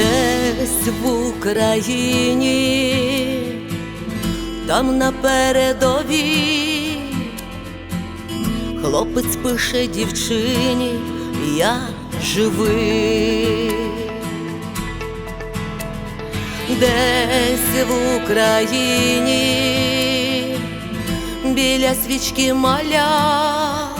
десь в Україні, там на передовій хлопець пише дівчині, я живий. Десь в Україні біля свічки маля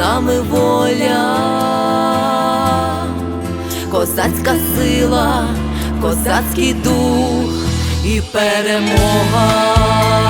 нами воля, козацька сила, козацький дух і перемога.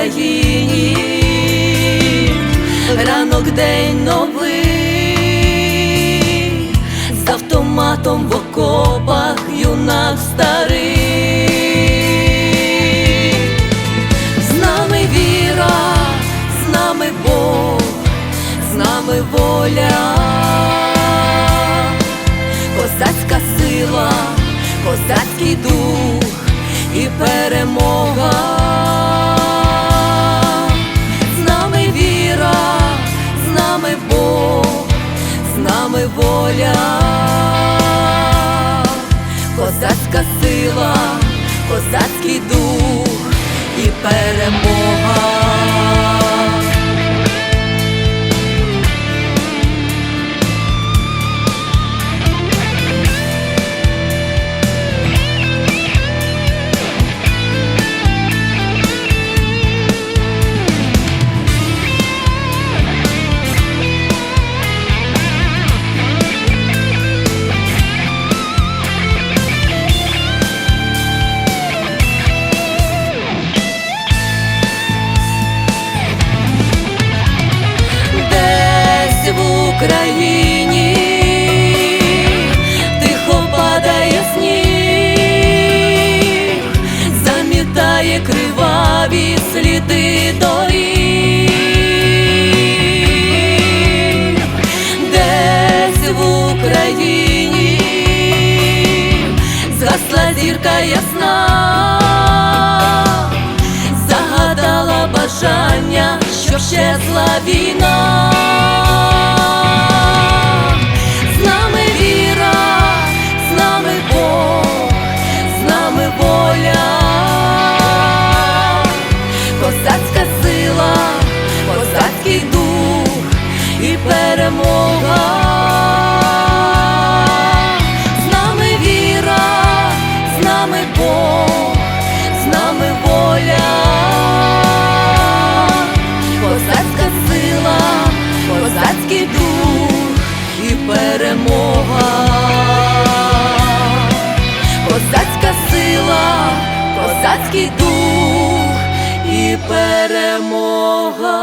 Україні, ранок день новий, з автоматом в окопах юнак старий, нами воля, козацька сила, козацький дух і перемога. Україні тихо падає сніг, замітає криваві сліди доріг, десь в Україні згасла зірка ясна загадала бажання, що щезла війна. козацький дух і перемога.